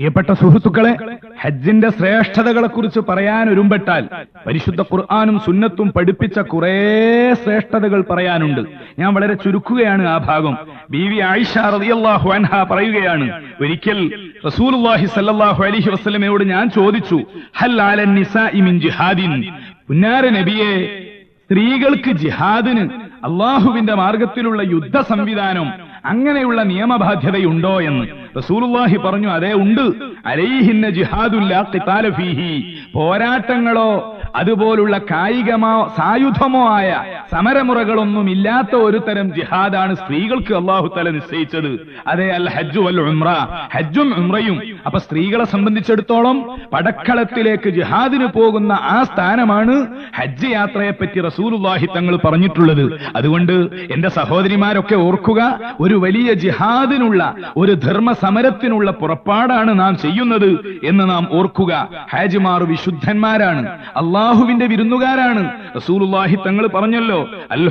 പ്രിയപ്പെട്ട സുഹൃത്തുക്കളെ ഹജ്ജിന്റെ ശ്രേഷ്ഠതകളെ കുറിച്ച് പറയാൻ ഒരുമ്പെട്ടാൽ പരിശുദ്ധ ഖുർആാനും സുന്നത്തും പഠിപ്പിച്ച കുറേ ശ്രേഷ്ഠതകൾ പറയാനുണ്ട്. ഞാൻ വളരെ ചുരുക്കുകയാണ് ആ ഭാഗം. ബി വി ആയിഷ റളിയല്ലാഹു അൻഹ പറയുകയാണ് ഒരിക്കൽ റസൂലുള്ളാഹി സല്ലാഹു അലൈഹി വസല്ലമയോട് ഞാൻ ചോദിച്ചു ഹൽ ആലൻ ജിഹാദിൻ? പുന്നാര നബിയെ സ്ത്രീകൾക്ക് ജിഹാദിന് അള്ളാഹുവിന്റെ മാർഗത്തിലുള്ള യുദ്ധ സംവിധാനം അങ്ങനെയുള്ള നിയമബാധ്യതയുണ്ടോ? എന്ന്. റസൂലുള്ളാഹി പറഞ്ഞു അതേ ഉണ്ട്. അലൈഹിന്ന ജിഹാദുല്ല പോരാട്ടങ്ങളോ അതുപോലുള്ള കായികമോ സായുധമോ ആയ സമരമുറകളൊന്നും ഇല്ലാത്ത ഒരു തരം ജിഹാദാണ് സ്ത്രീകൾക്ക് അള്ളാഹു തല നിശ്ചയിച്ചത്. അതെ അൽ ഹജ്ജു അൽ ഉംറ. ഹജ്ജും ഉംറയും. അപ്പൊ സ്ത്രീകളെ സംബന്ധിച്ചിടത്തോളം പടക്കളത്തിലേക്ക് ജിഹാദിന് പോകുന്ന ആ സ്ഥാനമാണ് ഹജ്ജ് യാത്രയെ പറ്റി റസൂലുള്ളാഹി തങ്ങൾ പറഞ്ഞിട്ടുള്ളത്. അതുകൊണ്ട് എന്റെ സഹോദരിമാരൊക്കെ ഓർക്കുക ഒരു വലിയ ജിഹാദിനുള്ള ഒരു ധർമ്മ സമരത്തിനുള്ള പുറപ്പാടാണ് നാം ചെയ്യുന്നത് എന്ന് നാം ഓർക്കുക. ഹാജിമാർ വിശുദ്ധന്മാരാണ്. അള്ളാഹുവിന്റെ വിരുന്നുകാരാണ്. റസൂലുള്ളാഹി തങ്ങൾ പറഞ്ഞല്ലോ അൽ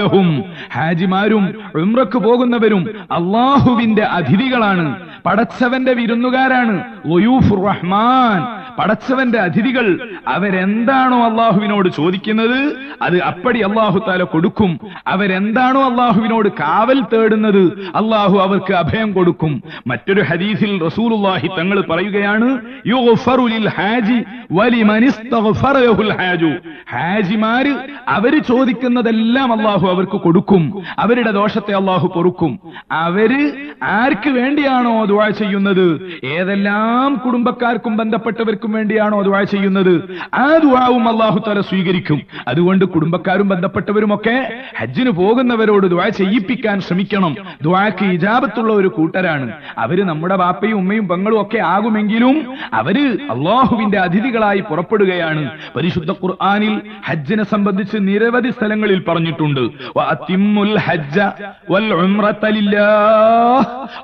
ലഹും ഹാജിമാരും ഉംറക്ക് പോകുന്നവരും അള്ളാഹുവിന്റെ അതിഥികളാണ് പടച്ചവന്റെ വിരുന്നുകാരാണ്. റഹ്മാൻ പടച്ചവന്റെ അതിഥികൾ അവരെന്താണോ അള്ളാഹുവിനോട് ചോദിക്കുന്നത് അത് അപ്പടി അള്ളാഹു താല കൊടുക്കും. അവരെന്താണോ അള്ളാഹുവിനോട് കാവൽ തേടുന്നത് അള്ളാഹു അവർക്ക് അഭയം കൊടുക്കും. മറ്റൊരു ഹദീസിൽ റസൂലുള്ളാഹി തങ്ങൾ പറയുകയാണ് ഹാജിമാര് അവർ ചോദിക്കുന്നതെല്ലാം അള്ളാഹു അവർക്ക് കൊടുക്കും. അവരുടെ ദോഷത്തെ അള്ളാഹു പൊറുക്കും. അവർ ആർക്ക് വേണ്ടിയാണോ ദുആ ചെയ്യുന്നത്? ഏതെല്ലാം കുടുംബക്കാർക്കും ബന്ധപ്പെട്ടവർക്കും വേണ്ടിയാണോ ദുആ ചെയ്യുന്നത്? ആ ദുവാവും അള്ളാഹു തല സ്വീകരിക്കും. അതുകൊണ്ട് കുടുംബക്കാരും ബന്ധപ്പെട്ടവരും ഒക്കെ ഹജ്ജിന് പോകുന്നവരോട് ദുആ ചെയ്യിപ്പിക്കാൻ ശ്രമിക്കണം. ദുആക്ക് ഇജാബത്തുള്ള ഒരു കൂട്ടരാണ്. അവർ നമ്മുടെ ബാപ്പയും ഉമ്മയും പെങ്ങളും ഒക്കെ ആകുമെങ്കിലും അവർ അള്ളാഹുവിന്റെ അതിഥികളായി പുറപ്പെടുകയാണ്. പരിശുദ്ധ ഖുർആാനിൽ ഹജ്ജിനെ സംബന്ധിച്ച് നിരവധി സ്ഥലങ്ങളിൽ പറഞ്ഞിട്ടുണ്ട്.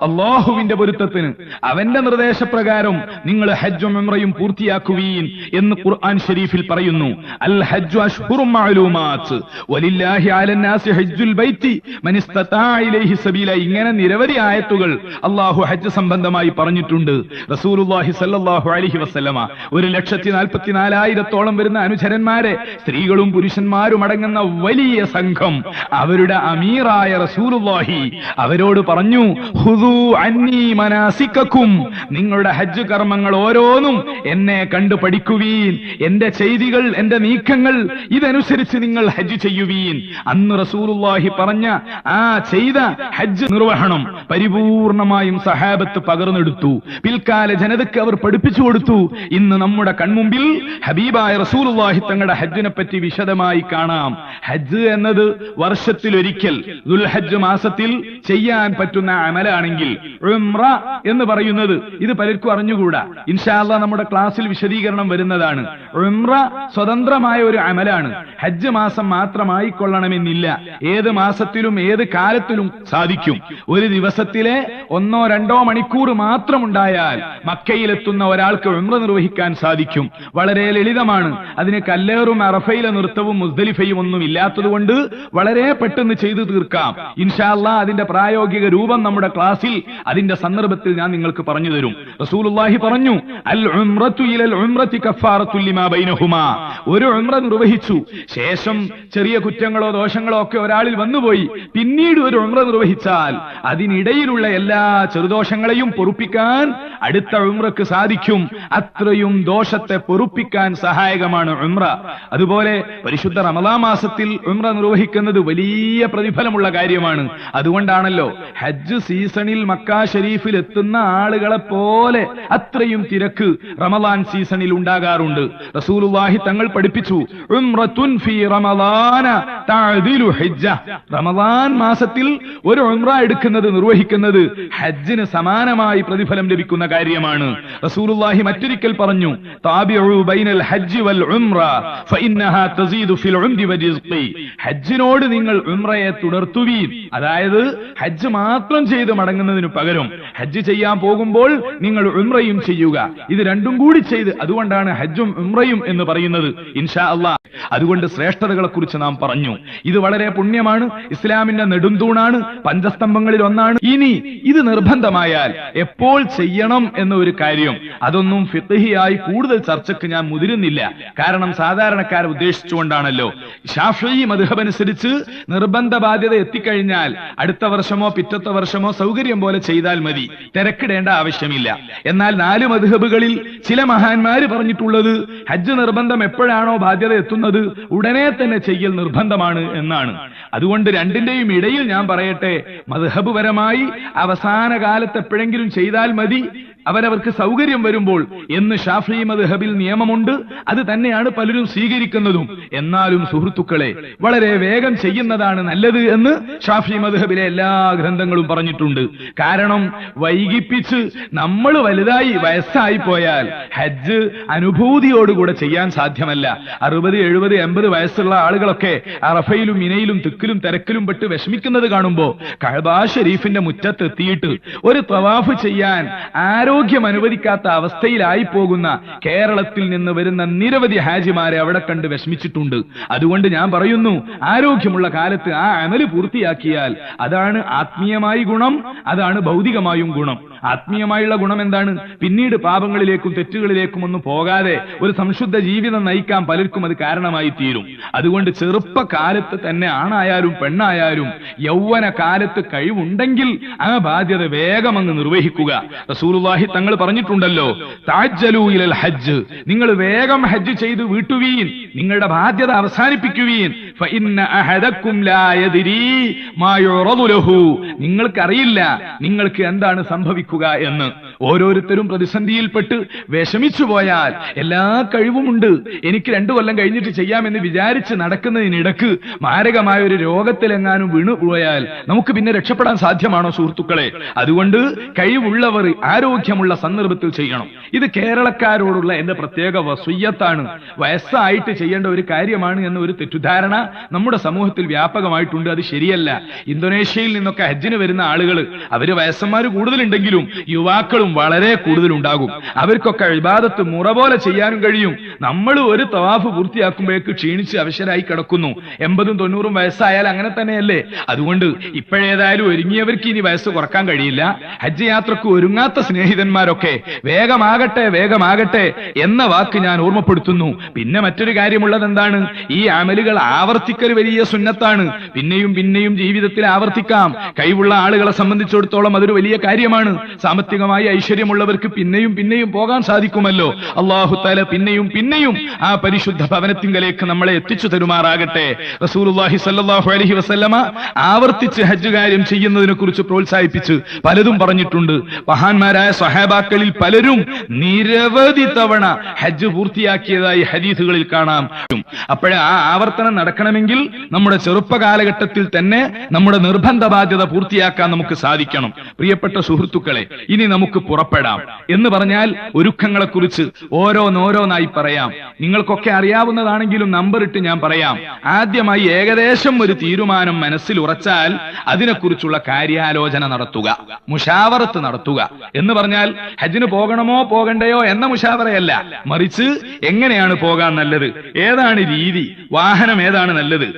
അള്ളാഹുവിന്റെ പൊരുത്തത്തിന്. അവന്റെ നിർദ്ദേശപ്രകാരം നിങ്ങൾ ഹജ്ജും ഉംറയും പൂർത്തിയാക്കുവീൻ എന്ന് ഖുർആൻ ഷരീഫിൽ പറയുന്നു. അൽ ഹജ്ജു ഹജ്ജുൽ ബൈത്തി. സബീല. ഇങ്ങനെ നിരവധി ആയത്തുകൾ അള്ളാഹു ഹജ്ജ് സംബന്ധമായി പറഞ്ഞിട്ടുണ്ട്. റസൂലുള്ളാഹി സ്വല്ലല്ലാഹു അലൈഹി വസല്ലമ. ഒരു ലക്ഷത്തി നാൽപ്പത്തി നാലായിരത്തോളം വരുന്ന അനുചരന്മാരെ സ്ത്രീകളും പുരുഷന്മാരും അടങ്ങുന്ന വലിയ സംഘം അവരുടെ അമീറായ റസൂലുള്ളാഹി അവരോട് പറഞ്ഞു ഹുദൂ അന്നി മനാസിക്കക്കും നിങ്ങളുടെ ഹജ്ജ് കർമ്മങ്ങൾ ഓരോന്നും എന്നെ കണ്ടു പഠിക്കുവീൻ എന്റെ ചെയ്തികൾ എന്റെ നീക്കങ്ങൾ ഇതനുസരിച്ച് നിങ്ങൾ ഹജ്ജ് ചെയ്യുവീൻ. അന്ന് റസൂലുള്ളാഹി പറഞ്ഞ ആ ചെയ്ത ഹജ്ജ് നിർവഹണം പരിപൂർണമായും സഹാബത്ത് പകർന്നെടുത്തു. പിൽക്കാല ജനതയ്ക്ക് അവർ പഠിപ്പിച്ചു കൊടുത്തു. ഇന്ന് നമ്മുടെ കൺമുമ്പിൽ ഹബീബായ റസൂലുള്ളാഹി തങ്ങളുടെ ഹജ്ജിനെ പറ്റി വിശദമായി കാണാം. ഹജ്ജ് എന്നത് വർഷത്തിലൊരിക്കൽ ദുൽഹജ്ജ് മാസത്തിൽ ചെയ്യാൻ പറ്റുന്ന അമലാണെങ്കിൽ ഉംറ എന്ന് പറയുന്നത് ഇത് പലർക്കും അറിഞ്ഞുകൂടാ. ഇൻഷാല്ല നമ്മുടെ ക്ലാസ്സിൽ വിശദീകരണം വരുന്നതാണ്. ഉംറ സ്വതന്ത്രമായ ഒരു അമലാണ്. ഹജ്ജ് മാസം മാത്രമായി കൊള്ളണമെന്നില്ല ഏത് മാസത്തിലും ഏത് കാലത്തിലും സാധിക്കും. ഒരു ദിവസത്തിലെ ഒന്നോ രണ്ടോ മണിക്കൂർ മാത്രം ഉണ്ടായാൽ മക്കയിലെത്തുന്ന ഒരാൾക്ക് ഉംറ നിർവഹിക്കാൻ സാധിക്കും. വളരെ ലളിതമാണ്. അതിന് കല്ലേറും അറഫയിലെ നൃത്തവും മുസ്ദലിഫയും ഒന്നും ഇല്ലാത്തതുകൊണ്ട് വളരെ പെട്ടെന്ന് ചെയ്തു തീർക്കാം. ഇൻഷാല്ല അതിന്റെ പ്രായോഗിക രൂപം നമ്മുടെ ക്ലാസ്സിൽ അതിന്റെ സന്ദർഭത്തിൽ ഞാൻ നിങ്ങൾക്ക് പറഞ്ഞു തരും. റസൂലുള്ളാഹി പറഞ്ഞു അൽ ഉംറത്തു ഒരു ഉമ്ര നിർവഹിച്ചു. ശേഷം ചെറിയ കുറ്റങ്ങളോ ദോഷങ്ങളോ ഒക്കെ ഒരാളിൽ വന്നുപോയി. പിന്നീട് ഒരു ഉമ്ര നിർവഹിച്ചാൽ അതിനിടയിലുള്ള എല്ലാ ചെറുദോഷങ്ങളെയും പൊറുപ്പിക്കാൻ അടുത്ത ഉമ്രക്ക് സാധിക്കും. അത്രയും ദോഷത്തെ പൊറുപ്പിക്കാൻ സഹായകമാണ് ഉമ്ര അതുപോലെ പരിശുദ്ധ റമലാ മാസത്തിൽ ഉമ്ര നിർവഹിക്കുന്നത് വലിയ പ്രതിഫലമുള്ള കാര്യമാണ്. അതുകൊണ്ടാണല്ലോ ഹജ്ജ് സീസണിൽ മക്ക ഷരീഫിൽ എത്തുന്ന ആളുകളെ പോലെ അത്രയും തിരക്ക്. റമലാൻ സീസണിൽ ഉണ്ടാകാറുണ്ട്. റസൂലുള്ളാഹി തങ്ങൾ പഠിപ്പിച്ചു ഉംറത്തുൻ ഫീ തഅദിലു ഹജ്ജ. റമളാൻ മാസത്തിൽ ഒരു ഉംറ എടുക്കുന്നത് നിർവഹിക്കുന്നത് ഹജ്ജിന് സമാനമായി പ്രതിഫലം ലഭിക്കുന്ന കാര്യമാണ്. റസൂലുള്ളാഹി മറ്റൊരിക്കൽ പറഞ്ഞു താബിഉ ബൈനൽ ഹജ്ജ് വൽ ഉംറ ഫഇന്നഹാ തസീദു ഫിൽ ഹജ്ജിനോട് നിങ്ങൾ ഉംറയെ തുടർത്തുവീൻ. അതായത് ഹജ്ജ് മാത്രം ചെയ്ത് മടങ്ങുന്നതിന് പകരം ഹജ്ജ് ചെയ്യാൻ പോകുമ്പോൾ നിങ്ങൾ ഉംറയും ചെയ്യുക. ഇത് രണ്ടും കൂടി ചെയ്ത് അതുകൊണ്ടാണ് ഹജ്ജും ഉംറയും എന്ന് പറയുന്നത് ഇൻഷാ അള്ളാ അതുകൊണ്ട് ശ്രേഷ്ഠതകളെ കുറിച്ച് നാം പറഞ്ഞു. ഇത് വളരെ പുണ്യമാണ് ഇസ്ലാമിന്റെ നെടുന്തൂണാണ് പഞ്ചസ്തംഭങ്ങളിൽ ഒന്നാണ്. ഇനി ഇത് നിർബന്ധമായാൽ എപ്പോൾ ചെയ്യണം എന്ന ഒരു കാര്യം. അതൊന്നും ഫിത്തഹിയായി കൂടുതൽ ചർച്ചയ്ക്ക് ഞാൻ മുതിരുന്നില്ല. കാരണം സാധാരണക്കാരെ ഉദ്ദേശിച്ചുകൊണ്ടാണല്ലോ. ഷാഫി മധുഹബനുസരിച്ച് നിർബന്ധ ബാധ്യത എത്തിക്കഴിഞ്ഞാൽ അടുത്ത വർഷമോ പിറ്റത്തെ വർഷമോ സൗകര്യം പോലെ ചെയ്താൽ മതി. തിരക്കിടേണ്ട ആവശ്യമില്ല. എന്നാൽ നാല് മധുഹബുകളിൽ ചില മഹാന്മാര് പറഞ്ഞിട്ടുള്ളത് ഹജ്ജ് നിർബന്ധം എപ്പോഴാണോ ബാധ്യത എത്തുന്നത് ഉടനെ തന്നെ ചെയ്യൽ നിർബന്ധമാണ് എന്നാണ്. അതുകൊണ്ട് രണ്ടിന്റെയും ഇടയിൽ ഞാൻ പറയട്ടെ മധുഹബ് പരമായി അവസാന കാലത്ത് എപ്പോഴെങ്കിലും ചെയ്താൽ മതി അവരവർക്ക് സൗകര്യം വരുമ്പോൾ എന്ന് ഷാഫി മദ്ഹബിൽ നിയമമുണ്ട് അത് തന്നെയാണ് പലരും സ്വീകരിക്കുന്നതും. എന്നാലും സുഹൃത്തുക്കളെ വളരെ വേഗം ചെയ്യുന്നതാണ് നല്ലത് എന്ന് ഷാഫി മദ്ഹബിലെ എല്ലാ ഗ്രന്ഥങ്ങളും പറഞ്ഞിട്ടുണ്ട്. കാരണം വൈകിപ്പിച്ച് നമ്മൾ വലുതായി വയസ്സായി പോയാൽ ഹജ്ജ് അനുഭൂതിയോടുകൂടെ ചെയ്യാൻ സാധ്യമല്ല. അറുപത് എഴുപത് എൺപത് വയസ്സുള്ള ആളുകളൊക്കെ അറഫയിലും ഇനയിലും തിക്കിലും തിരക്കിലും പെട്ട് വിഷമിക്കുന്നത് കാണുമ്പോ കഴബാ ഷെരീഫിന്റെ മുറ്റത്ത് എത്തിയിട്ട് ഒരു തവാഫ് ചെയ്യാൻ ആരോഗ്യം അനുവദിക്കാത്ത അവസ്ഥയിലായി പോകുന്ന കേരളത്തിൽ നിന്ന് വരുന്ന നിരവധി ഹാജിമാരെ അവിടെ കണ്ട് വിഷമിച്ചിട്ടുണ്ട്. അതുകൊണ്ട് ഞാൻ പറയുന്നു ആരോഗ്യമുള്ള കാലത്ത് ആ അമൽ പൂർത്തിയാക്കിയാൽ അതാണ് ആത്മീയമായി ഗുണം അതാണ് ഭൗതികമായും ഗുണം. ആത്മീയമായുള്ള ഗുണം എന്താണ് പിന്നീട് പാപങ്ങളിലേക്കും തെറ്റുകളിലേക്കും ഒന്നും പോകാതെ ഒരു സംശുദ്ധ ജീവിതം നയിക്കാൻ പലർക്കും അത് കാരണമായി തീരും. അതുകൊണ്ട് ചെറുപ്പകാലത്ത് തന്നെ ആണായാലും പെണ്ണായാലും യൗവന കാലത്ത് കഴിവുണ്ടെങ്കിൽ ആ ബാധ്യത വേഗം അങ്ങ് നിർവഹിക്കുക. റസൂലുള്ളാഹി തങ്ങൾ പറഞ്ഞിട്ടുണ്ടല്ലോ താജ്ജലു ഹജ്ജ്. നിങ്ങൾ വേഗം ഹജ്ജ് ചെയ്ത് വീട്ടുവീൻ നിങ്ങളുടെ ബാധ്യത അവസാനിപ്പിക്കുവീൻ. നിങ്ങൾക്കറിയില്ല നിങ്ങൾക്ക് എന്താണ് സംഭവിക്കുക എന്ന്. ഓരോരുത്തരും പ്രതിസന്ധിയിൽപ്പെട്ട് വിഷമിച്ചു പോയാൽ എല്ലാ കഴിവുമുണ്ട്. എനിക്ക് രണ്ടു കൊല്ലം കഴിഞ്ഞിട്ട് ചെയ്യാമെന്ന് വിചാരിച്ച് നടക്കുന്നതിനിടക്ക് മാരകമായ ഒരു രോഗത്തിലെങ്ങാനും വീണു പോയാൽ നമുക്ക് പിന്നെ രക്ഷപ്പെടാൻ സാധ്യമാണോ സുഹൃത്തുക്കളെ? അതുകൊണ്ട് കഴിവുള്ളവർ ആരോഗ്യമുള്ള സന്ദർഭത്തിൽ ചെയ്യണം. ഇത് കേരളക്കാരോടുള്ള എന്റെ പ്രത്യേക വസുയ്യത്താണ് വയസ്സായിട്ട് ചെയ്യേണ്ട ഒരു കാര്യമാണ് എന്ന ഒരു തെറ്റിദ്ധാരണ നമ്മുടെ സമൂഹത്തിൽ വ്യാപകമായിട്ടുണ്ട്. അത് ശരിയല്ല. ഇന്തോനേഷ്യയിൽ നിന്നൊക്കെ ഹജ്ജിന് വരുന്ന ആളുകൾ അവർ വയസ്സന്മാർ കൂടുതലുണ്ടെങ്കിലും യുവാക്കളും വളരെ കൂടുതലുണ്ടാകും. അവർക്കൊക്കെ ഇബാദത്ത് മുറ പോലെ ചെയ്യാനും കഴിയും. നമ്മൾ ഒരു തവാഫ് പൂർത്തിയാക്കുമ്പോഴേക്ക് ക്ഷീണിച്ച് അവശരായി കിടക്കുന്നു. എൺപതും തൊണ്ണൂറും വയസ്സായാൽ അങ്ങനെ തന്നെയല്ലേ? അതുകൊണ്ട് ഇപ്പോഴേതായാലും ഒരുങ്ങിയവർക്ക് ഇനി വയസ്സ് കുറയ്ക്കാൻ കഴിയില്ല. ഹജ്ജ് യാത്രയ്ക്ക് ഒരുങ്ങാത്ത സ്നേഹിതന്മാരൊക്കെ വേഗമാകട്ടെ വേഗമാകട്ടെ എന്ന വാക്ക് ഞാൻ ഓർമ്മപ്പെടുത്തുന്നു. പിന്നെ മറ്റൊരു കാര്യമുള്ളത് എന്താണ്? ഈ അമലുകൾ ആവർത്തിക്കൽ വലിയ സുന്നത്താണ്. പിന്നെയും പിന്നെയും ജീവിതത്തിൽ ആവർത്തിക്കാം. കഴിവുള്ള ആളുകളെ സംബന്ധിച്ചിടത്തോളം അതൊരു വലിയ കാര്യമാണ്. സാമ്പത്തികമായി ഐശ്വര്യമുള്ളവർക്ക് പിന്നെയും പിന്നെയും പോകാൻ സാധിക്കുമല്ലോ. അള്ളാഹു താല പിന്നെയും പിന്നെയും ആ പരിശുദ്ധ ഭവനത്തിങ്കലേക്ക് നമ്മളെ എത്തിച്ചു തരുമാറാകട്ടെ. അലൈഹി വസല്ലമ ആവർത്തിച്ച് ഹജ്ജ് കാര്യം ചെയ്യുന്നതിനെ കുറിച്ച് പ്രോത്സാഹിപ്പിച്ച് പലതും പറഞ്ഞിട്ടുണ്ട്. മഹാന്മാരായ സഹാബാക്കളിൽ പലരും നിരവധി തവണ ഹജ്ജ് പൂർത്തിയാക്കിയതായി ഹദീസുകളിൽ കാണാം. അപ്പോഴേ ആ ആവർത്തനം നടക്കണമെങ്കിൽ നമ്മുടെ ചെറുപ്പ കാലഘട്ടത്തിൽ തന്നെ നമ്മുടെ നിർബന്ധ ബാധ്യത പൂർത്തിയാക്കാൻ നമുക്ക് സാധിക്കണം. പ്രിയപ്പെട്ട സുഹൃത്തുക്കളെ ഇനി നമുക്ക് പുറപ്പെടാം എന്ന് പറഞ്ഞാൽ ഒരുക്കങ്ങളെ കുറിച്ച് ഓരോന്നോരോന്നായി പറയാം. നിങ്ങൾക്കൊക്കെ അറിയാവുന്നതാണെങ്കിലും നമ്പർ ഇട്ട് ഞാൻ പറയാം. ആദ്യമായി ഏകദേശം ഒരു തീരുമാനം മനസ്സിൽ ഉറച്ചാൽ അതിനെക്കുറിച്ചുള്ള കാര്യാലോചന നടത്തുക മുഷാവറത്ത് നടത്തുക എന്ന് പറഞ്ഞാൽ ഹജ്ജിന് പോകണമോ പോകണ്ടയോ എന്ന മുഷാവറയല്ല. മറിച്ച് എങ്ങനെയാണ് പോകാൻ നല്ലത്? ഏതാണ് രീതി? വാഹനം ഏതാണ് നല്ലത്?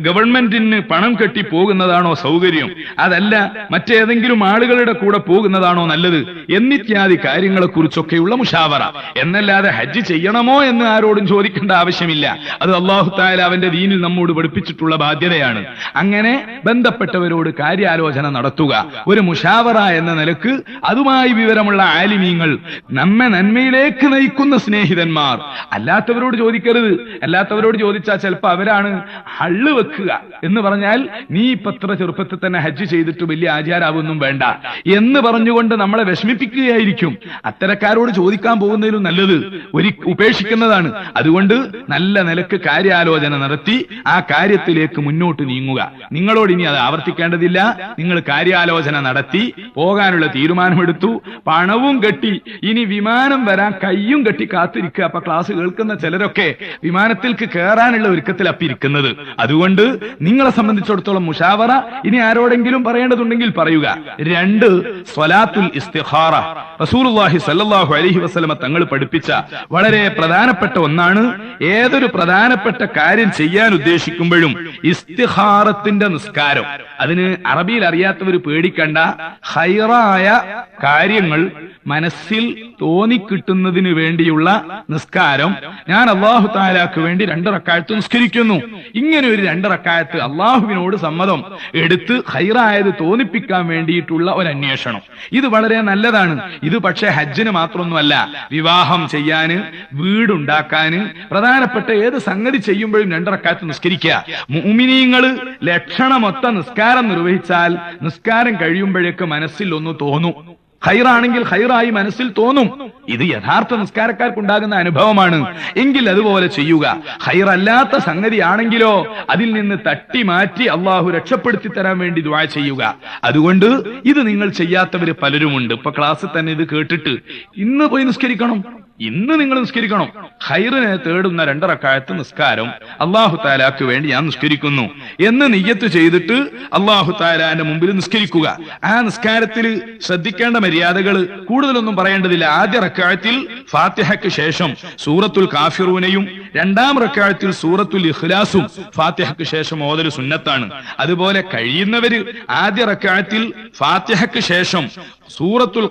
ഗവൺമെന്റിന് പണം കെട്ടി പോകുന്നതാണോ സൗകര്യം? അതല്ല മറ്റേതെങ്കിലും ആളുകളുടെ കൂടെ പോകുന്നതാണോ നല്ലത്? എന്നിത്യാദി കാര്യങ്ങളെ കുറിച്ചൊക്കെയുള്ള മുഷാവറ. എന്നല്ലാതെ ഹജ്ജ് ചെയ്യണമോ എന്ന് ആരോടും ചോദിക്കേണ്ട ആവശ്യമില്ല. അത് അള്ളാഹു താല അവന്റെ ദീനിൽ നമ്മോട് പഠിപ്പിച്ചിട്ടുള്ള ബാധ്യതയാണ്. അങ്ങനെ ബന്ധപ്പെട്ടവരോട് കാര്യാലോചന നടത്തുക. ഒരു മുഷാവറ എന്ന നിലയ്ക്ക് അതുമായി വിവരമുള്ള ആലിമീങ്ങൾ നമ്മെ നന്മയിലേക്ക് നയിക്കുന്ന സ്നേഹിതന്മാർ. അല്ലാത്തവരോട് ചോദിക്കരുത്. അല്ലാത്തവരോട് ചോദിച്ചാൽ ചിലപ്പോ അവരാണ് ഹള്ള് വെക്കുക. എന്ന് പറഞ്ഞാൽ നീ ഇപ്പത്ര ചെറുപ്പത്തിൽ തന്നെ ഹജ്ജ് ചെയ്തിട്ട് വലിയ ആചാരാവൊന്നും വേണ്ട. എന്ന് പറഞ്ഞുകൊണ്ട് നമ്മളെ വിഷമിപ്പിക്കുക പഠിപ്പിക്കുകയായിരിക്കും അത്തരക്കാരോട് ചോദിക്കാൻ പോകുന്നതിലും നല്ലത് ഒരു ഉപേക്ഷിക്കുന്നതാണ്. അതുകൊണ്ട് നല്ല നിലയ്ക്ക് കാര്യാലോചന നടത്തി ആ കാര്യത്തിലേക്ക് മുന്നോട്ട് നീങ്ങുക. നിങ്ങളോട് ഇനി അത് ആവർത്തിക്കേണ്ടതില്ല. നിങ്ങൾ കാര്യാലോചന നടത്തി പോകാനുള്ള തീരുമാനമെടുത്തു. പണവും കെട്ടി ഇനി വിമാനം വരാൻ കയ്യും കെട്ടി കാത്തിരിക്കുക. അപ്പൊ ക്ലാസ് കേൾക്കുന്ന ചിലരൊക്കെ വിമാനത്തിലേക്ക് കയറാനുള്ള ഒരുക്കത്തിൽ അപ്പിരിക്കുന്നത് അതുകൊണ്ട് നിങ്ങളെ സംബന്ധിച്ചിടത്തോളം മുഷാവറ ഇനി ആരോടെങ്കിലും പറയേണ്ടതുണ്ടെങ്കിൽ പറയുക. രണ്ട് സ്വലാത്തുൽ ഇസ്തിഖാറ റസൂലുള്ളാഹി സല്ലല്ലാഹു അലൈഹി വസല്ലമ തങ്ങൾ പഠിപ്പിച്ച വളരെ പ്രധാനപ്പെട്ട ഒന്നാണ് ഏതൊരു പ്രധാനപ്പെട്ട കാര്യം ചെയ്യാൻ ഉദ്ദേശിക്കുമ്പോഴും ഇസ്തിഖാറത്തിന്റെ നിസ്കാരം. അതിന് അറബിയിൽ അറിയാത്തവർ പേടിക്കണ്ട ഹൈറായ കാര്യങ്ങൾ മനസ്സിൽ തോന്നിക്കിട്ടുന്നതിന് വേണ്ടിയുള്ള നിസ്കാരം ഞാൻ അള്ളാഹു താലാക്ക് വേണ്ടി രണ്ട് റക്കായത്ത് നിസ്കരിക്കുന്നു. ഇങ്ങനെ ഒരു രണ്ട് റക്കായത്ത് അള്ളാഹുവിനോട് സമ്മതം എടുത്ത് ഹൈറായത് തോന്നിപ്പിക്കാൻ വേണ്ടിയിട്ടുള്ള ഒരു അന്വേഷണം. ഇത് വളരെ നല്ലതാണ്. ഇത് പക്ഷേ ഹജ്ജിന് മാത്രമൊന്നുമല്ല. വിവാഹം ചെയ്യാന് വീടുണ്ടാക്കാന് പ്രധാനപ്പെട്ട ഏത് സംഗതി ചെയ്യുമ്പോഴും രണ്ടറക്കാലത്ത് നിസ്കരിക്കുക. മൂമിനിയങ്ങൾ ലക്ഷണമൊത്ത നിസ്കാരം നിർവഹിച്ചാൽ നിസ്കാരം കഴിയുമ്പോഴേക്ക് മനസ്സിൽ ഒന്ന് തോന്നും. ഹൈറാണെങ്കിൽ ഹൈറായി മനസ്സിൽ തോന്നും. ഇത് യഥാർത്ഥ നിസ്കാരക്കാർക്കുണ്ടാകുന്ന അനുഭവമാണ്. എങ്കിൽ അതുപോലെ ചെയ്യുക. ഹൈറല്ലാത്ത സംഗതിയാണെങ്കിലോ അതിൽ നിന്ന് തട്ടി മാറ്റി അള്ളാഹു രക്ഷപ്പെടുത്തി തരാൻ വേണ്ടി ദ്വാ ചെയ്യുക. അതുകൊണ്ട് ഇത് നിങ്ങൾ ചെയ്യാത്തവര് പലരുമുണ്ട്. ഇപ്പൊ ക്ലാസ്സിൽ തന്നെ ഇത് കേട്ടിട്ട് ഇന്ന് പോയി നിസ്കരിക്കണം. ഇന്ന് നിങ്ങൾ നിസ്കരിക്കണം. ഹൈറിനെ തേടുന്ന രണ്ടറക്കായത്ത് നിസ്കാരം അള്ളാഹു താലാക്ക് വേണ്ടി ഞാൻ നിസ്കരിക്കുന്നു. എന്ന് നിയ്യത്ത് ചെയ്തിട്ട് അള്ളാഹു താലാന്റെ മുമ്പിൽ നിസ്കരിക്കുക. ആ നിസ്കാരത്തിൽ ശ്രദ്ധിക്കേണ്ട മര്യാദകൾ കൂടുതലൊന്നും പറയേണ്ടതില്ല. ആദ്യ റക്കായത്തിൽ ഫാത്തിഹയ്ക്ക് ശേഷം സൂറത്തുൽ കാഫിറൂനയും രണ്ടാം റക്കായത്തിൽ സൂറത്തുൽ ഇഖ്ലാസും ഫാത്തിഹയ്ക്ക് ശേഷം ഓതൽ സുന്നത്താണ്. അതുപോലെ കഴിയുന്നവര് ആദ്യ റക്കായത്തിൽ ഫാത്തിഹയ്ക്ക് ശേഷം സൂറത്തുൽ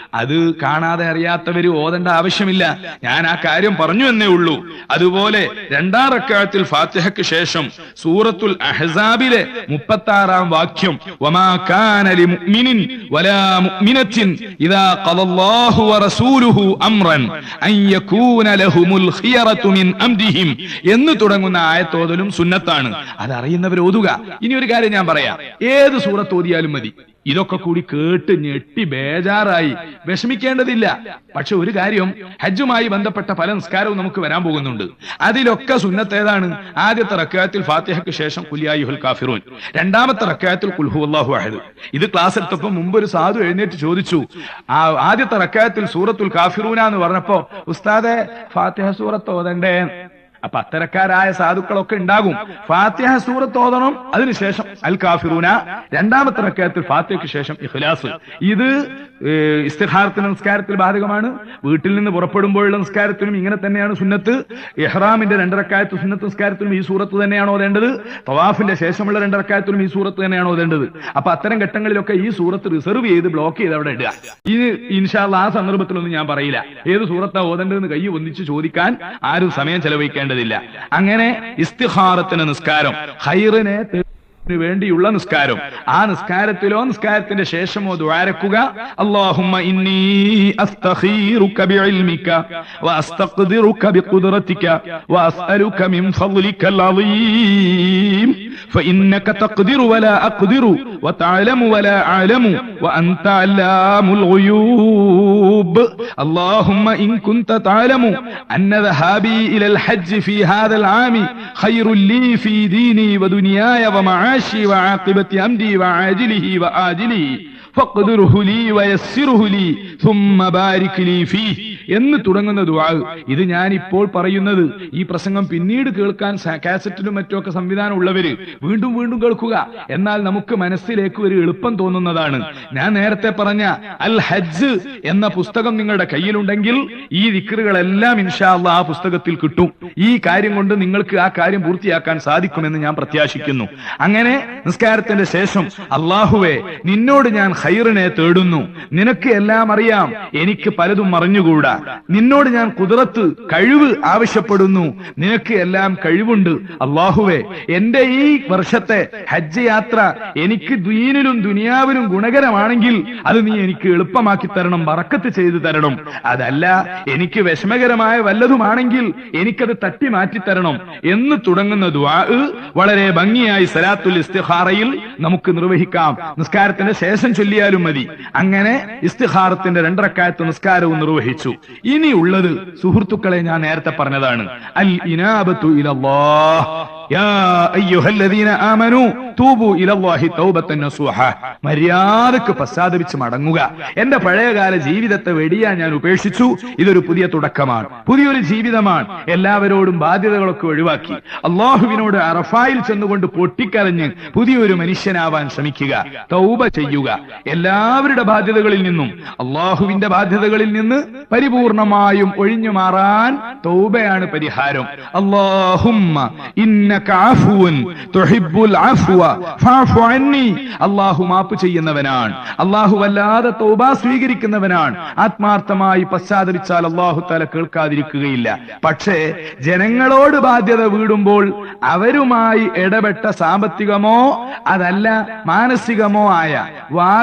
അത് കാണാതെ അറിയാത്തവര് ഓതേണ്ട ആവശ്യമില്ല. ഞാൻ ആ കാര്യം പറഞ്ഞു എന്നേ ഉള്ളൂ. അതുപോലെ രണ്ടാം റക്കായത്തിൽ ഫാത്തിഹയ്ക്ക് ശേഷം സൂറത്തുൽ അഹസാബിലെ മുപ്പത്തി ആറാം വാക്യം എന്ന് തുടങ്ങുന്ന ആയത്തോതലും സുന്നത്താണ്. അത് അറിയുന്നവർ ഓതുക ഇനി ഒരു കാര്യം ഞാൻ പറയാം. ഏത് സൂറത്ത് ഓതിയാലും മതി. ഇതൊക്കെ കൂടി കേട്ട് ഞെട്ടി ബേജാറായി. വിഷമിക്കേണ്ടതില്ല. പക്ഷെ ഒരു കാര്യം ഹജ്ജുമായി ബന്ധപ്പെട്ട പല നിസ്കാരവും നമുക്ക് വരാൻ പോകുന്നുണ്ട്. അതിലൊക്കെ സുന്നത്തേതാണ് ആദ്യത്തെ റക്കായത്തിൽ ഫാത്തിഹയ്ക്ക് ശേഷം കുലിയായുഹുൽ കാഫിറൂൻ. രണ്ടാമത്തെ റക്കായത്തിൽ കുൽഹു അള്ളാഹു അഹദ്. ഇത് ക്ലാസ് എടുത്തപ്പോൾ മുമ്പ് ഒരു സാധു എഴുന്നേറ്റ് ചോദിച്ചു ആ ആദ്യത്തെ റക്കായത്തിൽ സൂറത്തുൽ കാഫിറൂന എന്ന് പറഞ്ഞപ്പോ ഉസ്താദെ ഫാത്തിഹ സൂറത്ത് ഓതണ്ടേ? അപ്പൊ അത്തരക്കാരായ സാധുക്കളൊക്കെ ഉണ്ടാകും. ഫാത്തിഹ സൂറത്ത് ഓതണം അതിനുശേഷം അൽ കാഫിറൂന രണ്ടാമത്തെ റക്കയത്തിൽ ഫാത്തിഹയ്ക്ക് ശേഷം ഇഖ്ലാസ്. ഇത് ഇസ്തിഹാർത്തിന് നിസ്കാരത്തിൽ ബാധകമാണ്. വീട്ടിൽ നിന്ന് പുറപ്പെടുമ്പോഴുള്ള നിസ്കാരത്തിനും ഇങ്ങനെ തന്നെയാണ് സുന്നത്ത്. ഇഹ്റാമിന്റെ രണ്ടരക്കായത്ത് സുന്നത്ത് നിസ്കാരത്തിനും ഈ സൂറത്ത് തന്നെയാണ് ഓതേണ്ടത്. തവാഫിന്റെ ശേഷമുള്ള രണ്ടരക്കായത്തിനും ഈ സൂറത്ത് തന്നെയാണ് ഓതേണ്ടത്. അപ്പൊ അത്തരം ഘട്ടങ്ങളിലൊക്കെ ഈ സൂറത്ത് റിസർവ് ചെയ്ത് ബ്ലോക്ക് ചെയ്ത് അവിടെ ഇടുക. ഇത് ഇൻഷാല്ല ആ സന്ദർഭത്തിലൊന്നും ഞാൻ പറയില്ല. ഏത് സൂറത്താ ഓതേണ്ടതെന്ന് കൈ ഒന്നിച്ച് ചോദിക്കാൻ ആരും സമയം ചെയ്യേണ്ടതില്ല. അങ്ങനെ ഇസ്തിഹാറത്തിന് നിസ്കാരം ഹൈറിനെ വേണ്ടിയുള്ള നിസ്കാരം. ആ നിസ്കാരത്തിലോ നിസ്കാരത്തിന്റെ ശേഷമോ ദ്വാരക്കുക അള്ളാഹുമ്മ ഇന്നി അസ്തഖീറുക ബിഇൽമിക വഅസ്തഖ്ദിറുക ബിഖുദ്റതിക വഅസ്അലുക മിൻ ഫളലിക അലീം فإنك تقدر ولا أقدر وتعلم ولا أعلم وأنت علام الغيوب اللهم إن كنت تعلم أن ذهابي إلى الحج في هذا العام خير لي في ديني ودنياي ومعاشي وعاقبة أمري وعاجله وآجله എന്ന് തുടങ്ങുന്ന ദുആ. ഇത് ഞാൻ ഇപ്പോൾ പറയുന്നത് ഈ പ്രസംഗം പിന്നീട് കേൾക്കാൻ കാസറ്റിലും മറ്റുമൊക്കെ സംവിധാനം ഉള്ളവര് വീണ്ടും വീണ്ടും കേൾക്കുക. എന്നാൽ നമുക്ക് മനസ്സിലേക്ക് ഒരു എളുപ്പം തോന്നുന്നതാണ്. ഞാൻ നേരത്തെ പറഞ്ഞ അൽ ഹജ്ജ് എന്ന പുസ്തകം നിങ്ങളുടെ കയ്യിലുണ്ടെങ്കിൽ ഈ വിക്രുകളെല്ലാം ഇൻഷാല്ല ആ പുസ്തകത്തിൽ കിട്ടും. ഈ കാര്യം കൊണ്ട് നിങ്ങൾക്ക് ആ കാര്യം പൂർത്തിയാക്കാൻ സാധിക്കുമെന്ന് ഞാൻ പ്രത്യാശിക്കുന്നു. അങ്ങനെ നിസ്കാരത്തിന്റെ ശേഷം അള്ളാഹുവെ നിന്നോട് ഞാൻ ഹൈറിനെ തേടുന്നു. നിനക്ക് എല്ലാം അറിയാം. എനിക്ക് പലതും അറിഞ്ഞുകൂടാ. നിന്നോട് ഞാൻ കുതിരത്ത് കഴിവ് ആവശ്യപ്പെടുന്നു. നിനക്ക് എല്ലാം കഴിവുണ്ട്. അള്ളാഹുവേ എന്റെ ഈ വർഷത്തെ ഹജ്ജ് യാത്ര എനിക്ക് ദീനിലും ദുനിയാവിനും ഗുണകരമാണെങ്കിൽ അത് നീ എനിക്ക് എളുപ്പമാക്കി തരണം വറക്കത്ത് ചെയ്തു തരണം. അതല്ല എനിക്ക് വിഷമകരമായ വല്ലതുമാണെങ്കിൽ എനിക്കത് തട്ടി മാറ്റി തരണം. എന്ന് തുടങ്ങുന്ന വളരെ ഭംഗിയായി സലാത്തുൽ ഇസ്തിഹാറയിൽ നമുക്ക് നിർവഹിക്കാം. നിസ്കാരത്തിന്റെ ശേഷം ചൊല്ലിയാലും മതി. അങ്ങനെ ഇസ്തിഹാറത്തിന്റെ രണ്ടരക്കായത്ത് നിസ്കാരവും നിർവഹിച്ചു. ഇനി ഇനിയുള്ളത് സുഹൃത്തുക്കളെ ഞാൻ നേരത്തെ പറഞ്ഞതാണ്. അൽ ഇനാബത്തു മര്യാദയ്ക്ക് പശ്ചാത്തപിച്ച് മടങ്ങുക. എന്റെ പഴയകാല ജീവിതത്തെ വെടിയാൻ ഞാൻ ഉപേക്ഷിച്ചു. ഇതൊരു പുതിയ തുടക്കമാണ്. പുതിയൊരു ജീവിതമാണ്. എല്ലാവരോടും ബാധ്യതകളൊക്കെ ഒഴിവാക്കി. അള്ളാഹുവിനോട് അറഫായിൽ ചെന്നുകൊണ്ട് പൊട്ടിക്കരഞ്ഞ് പുതിയൊരു മനുഷ്യനാവാൻ ശ്രമിക്കുക. തൗബ ചെയ്യുക. എല്ലാവരുടെ ബാധ്യതകളിൽ നിന്നും അള്ളാഹുവിന്റെ ബാധ്യതകളിൽ നിന്ന് പരിപൂർണമായും ഒഴിഞ്ഞു മാറാൻ തൗബയാണ് പരിഹാരം. അള്ളാഹു മാപ്പ് ചെയ്യുന്നവനാണ്. അള്ളാഹു വല്ലാതെ തൗബ സ്വീകരിക്കുന്നവനാണ്. ആത്മാർത്ഥമായി പശ്ചാത്തലിച്ചാൽ അള്ളാഹു തല കേൾക്കാതിരിക്കുകയില്ല. പക്ഷേ ജനങ്ങളോട് ബാധ്യത വീടുമ്പോൾ അവരുമായി ഇടപെട്ട സാമ്പത്തികമോ അതല്ല മാനസികമോ ആയ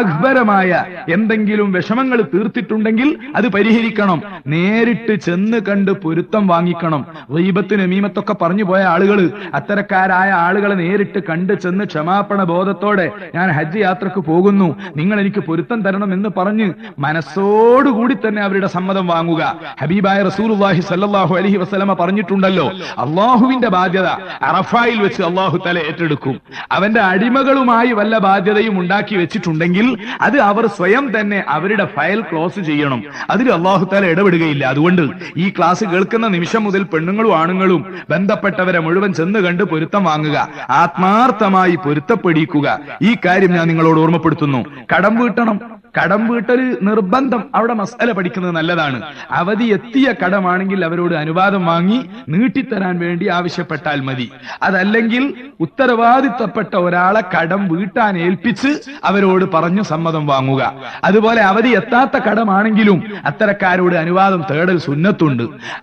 വാഗ്പരമായ എന്തെങ്കിലും വിഷമങ്ങൾ തീർത്തിട്ടുണ്ടെങ്കിൽ അത് പരിഹരിക്കണം. നേരിട്ട് ചെന്ന് കണ്ട് പൊരുത്തം വാങ്ങിക്കണം. വൈബത്തിന് മീമത്തൊക്കെ പറഞ്ഞു പോയ ആളുകൾ അത്തരക്കാരായ ആളുകളെ നേരിട്ട് കണ്ട് ചെന്ന് ക്ഷമാപണ ബോധത്തോടെ ഞാൻ ഹജ്ജ് യാത്രയ്ക്ക് പോകുന്നു. നിങ്ങൾ എനിക്ക് പൊരുത്തം തരണം എന്ന് പറഞ്ഞ് മനസ്സോടുകൂടി തന്നെ അവരുടെ സമ്മതം വാങ്ങുക. ഹബീബായ റസൂലുള്ളാഹി സല്ലാഹു അലഹി വസ്ലമ പറഞ്ഞിട്ടുണ്ടല്ലോ അള്ളാഹുവിന്റെ ബാധ്യത അറഫായിൽ വെച്ച് അള്ളാഹു തല ഏറ്റെടുക്കും. അവന്റെ അടിമകളുമായി വല്ല ബാധ്യതയും ഉണ്ടാക്കി വെച്ചിട്ടുണ്ടെങ്കിൽ അത് അവർ സ്വയം തന്നെ അവരുടെ ഫയൽ ക്ലോസ് ചെയ്യണം. അതിൽ അള്ളാഹു താല ഇടപെടുകയില്ല. അതുകൊണ്ട് ഈ ക്ലാസ് കേൾക്കുന്ന നിമിഷം മുതൽ പെണ്ണുങ്ങളും ആണുങ്ങളും ബന്ധപ്പെട്ടവരെ മുഴുവൻ ചെന്ന് കണ്ട് പൊരുത്തം വാങ്ങുക. ആത്മാർത്ഥമായി പൊരുത്തപ്പെടിക്കുക. ഈ കാര്യം ഞാൻ നിങ്ങളോട് ഓർമ്മപ്പെടുത്തുന്നു. കടം വീട്ടണം. കടം വീട്ടൽ നിർബന്ധം അവിടെ മസാല പഠിക്കുന്നത് നല്ലതാണ്. അവധി എത്തിയ കടമാണെങ്കിൽ അവരോട് അനുവാദം വാങ്ങി നീട്ടിത്തരാൻ വേണ്ടി ആവശ്യപ്പെട്ടാൽ മതി. അതല്ലെങ്കിൽ ഉത്തരവാദിത്തപ്പെട്ട ഒരാളെ കടം വീട്ടാൻ ഏൽപ്പിച്ച് അവരോട് പറഞ്ഞു സമ്മതം വാങ്ങുക. അതുപോലെ അവധി എത്താത്ത കടമാണെങ്കിലും അത്തരക്കാരോട് അനുവാദം തേടൽ സുന്നത്തുണ്ട്.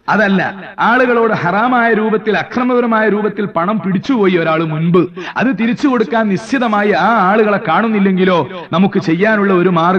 അതല്ല ആളുകളോട് ഹറാമായ രൂപത്തിൽ അക്രമപരമായ രൂപത്തിൽ പണം പിടിച്ചുപോയി ഒരാൾ മുൻപ്. അത് തിരിച്ചു കൊടുക്കാൻ നിശ്ചിതമായി ആ ആളുകളെ കാണുന്നില്ലെങ്കിലോ നമുക്ക് ചെയ്യാനുള്ള ഒരു മാർഗം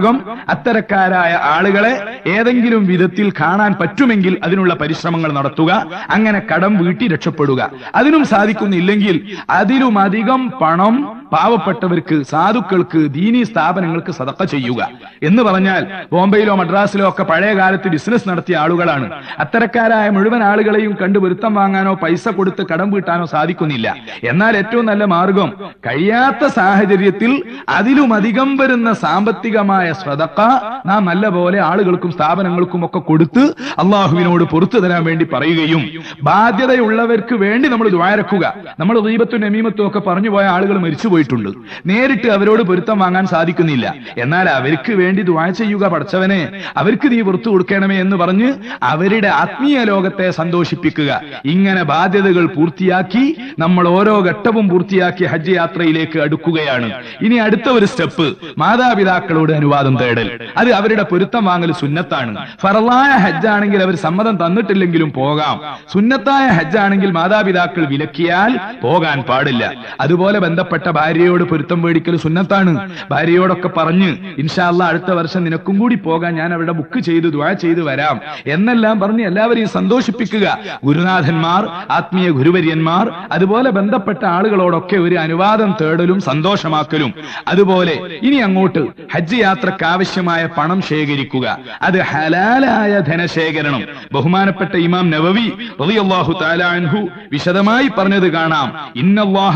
അത്തരക്കാരായ ആളുകളെ ഏതെങ്കിലും വിധത്തിൽ കാണാൻ പറ്റുമെങ്കിൽ അതിനുള്ള പരിശ്രമങ്ങൾ നടത്തുക അങ്ങനെ കടം വീട്ടി രക്ഷപ്പെടുക. അതിനും സാധിക്കുന്നില്ലെങ്കിൽ അതിലുമധികം പണം പാവപ്പെട്ടവർക്ക് സാധുക്കൾക്ക് ദീനീ സ്ഥാപനങ്ങൾക്ക് സതക്ക ചെയ്യുക. എന്ന് പറഞ്ഞാൽ ബോംബെയിലോ മദ്രാസിലോ ഒക്കെ പഴയ കാലത്ത് ബിസിനസ് നടത്തിയ ആളുകളാണ്. അത്തരക്കാരായ മുഴുവൻ ആളുകളെയും കണ്ട് വൃത്തം വാങ്ങാനോ പൈസ കൊടുത്ത് കടം വീട്ടാനോ സാധിക്കുന്നില്ല. എന്നാൽ ഏറ്റവും നല്ല മാർഗം കഴിയാത്ത സാഹചര്യത്തിൽ അതിലുമധികം വരുന്ന സാമ്പത്തികമായ സ്വതക്ക നാം നല്ല പോലെ ആളുകൾക്കും സ്ഥാപനങ്ങൾക്കും ഒക്കെ കൊടുത്ത് അള്ളാഹുവിനോട് പൊറത്തു തരാൻ വേണ്ടി പറയുകയും ബാധ്യതയുള്ളവർക്ക് വേണ്ടി നമ്മൾ ദ്വാരക്കുക നമ്മൾ ദീപത്തും നമീമത്തും ഒക്കെ പറഞ്ഞു പോയ ആളുകൾ മരിച്ചു പോയിട്ടുണ്ട്. നേരിട്ട് അവരോട് പൊരുത്തം വാങ്ങാൻ സാധിക്കുന്നില്ല. എന്നാൽ അവർക്ക് വേണ്ടി ദ്വാ ചെയ്യുക പഠിച്ചവനെ അവർക്ക് നീ പുറത്തു കൊടുക്കണമേ എന്ന് പറഞ്ഞ് അവരുടെ ആത്മീയ ലോകത്തെ സന്തോഷിപ്പിക്കുക. ഇങ്ങനെ ബാധ്യതകൾ പൂർത്തിയാക്കി നമ്മൾ ഓരോ ഘട്ടവും പൂർത്തിയാക്കി ഹജ്ജ് യാത്രയിലേക്ക് അടുക്കുകയാണ്. ഇനി അടുത്ത ഒരു സ്റ്റെപ്പ് മാതാപിതാക്കളോട് അനുവാദം തേടൽ. അത് അവരുടെ പൊരുത്തം വാങ്ങൽ സുന്നത്താണ്. ഫറലായ ഹജ്ജാണെങ്കിൽ അവർ സമ്മതം തന്നിട്ടില്ലെങ്കിലും പോകാം. സുന്നത്തായ ഹജ്ജാണെങ്കിൽ മാതാപിതാക്കൾ വിലക്കിയാൽ പോകാൻ പാടില്ല. അതുപോലെ ബന്ധപ്പെട്ട ഭാര്യയോട് പൊരുത്തം മേടിക്കൽ സുന്നത്താണ്. ഭാര്യയോടൊക്കെ പറഞ്ഞ് ഇൻഷാല്ല അടുത്ത വർഷം നിനക്കും കൂടി പോകാൻ ഞാൻ അവിടെ ബുക്ക് ചെയ്ത് ദ്വാ ചെയ്ത് വരാം. എന്നെല്ലാം പറഞ്ഞ് എല്ലാവരെയും സന്തോഷിപ്പിക്കുക. ഗുരുനാഥന്മാർ ആത്മീയ ഗുരുവര്യന്മാർ അതുപോലെ ബന്ധപ്പെട്ട ആളുകളോടൊക്കെ ഒരു അനുവാദം തേടലും സന്തോഷമാക്കലും. അതുപോലെ ഇനി അങ്ങോട്ട് ഹജ്ജ് യാത്രയ്ക്ക് ആവശ്യമായ പണം ശേഖരിക്കുക. അത് ഹലാലായ ധനശേഖരണം. ബഹുമാനപ്പെട്ട ഇമാം നവവി റളിയല്ലാഹു തആല അൻഹു വിശദമായി പറഞ്ഞത് കാണാം. ഇന്നല്ലാഹ